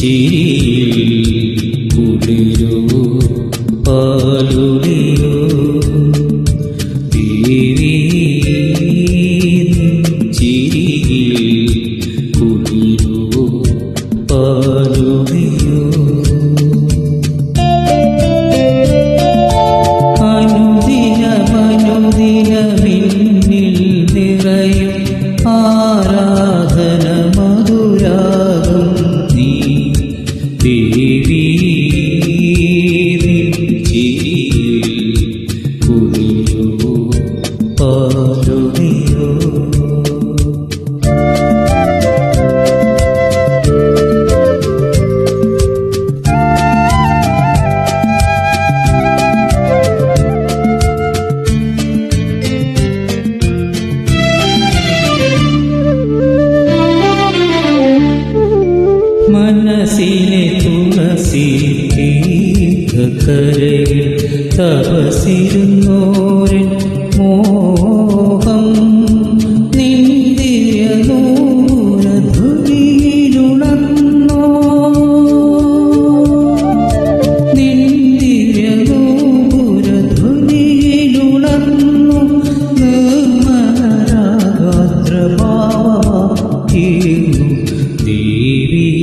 ചിരിയിൽ കുളിരോ പാലുടിയോ അനുദിനമനുദിനമിന്നിൽ നിറയും ആരാധന നീ. ദേവി നിൻ തീർത്ഥക്കരയിൽ തപസിരുന്നോരൻ മോഹം നിന്ദിയ നൂരധുരിയിലുണർന്നോ നിന്ദിയ നൂരധുരിയിലുണർന്നു നിർമ്മലരാഗാത്രഭാവീർന്നു ദേവി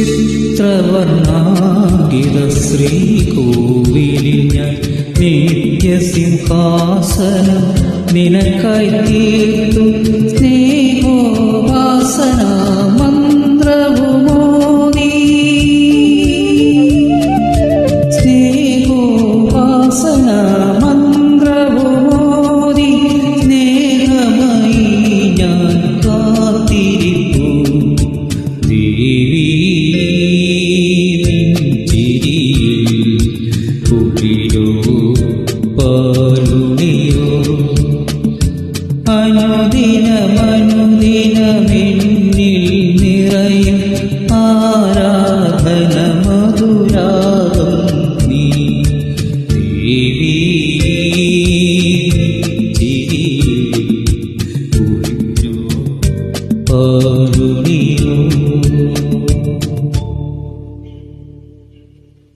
ചിത്രവർണാങ്കിത ശ്രീകോവിലിൽ ഞാൻ നിത്യസിംഹാസനം നിനക്കായി തീർത്തു സ്നേഹോപാസന അനുദിനമനുദിനമെന്നിൽ നിറയും ആരാധന നീ ദേവി പാലുണിയോ?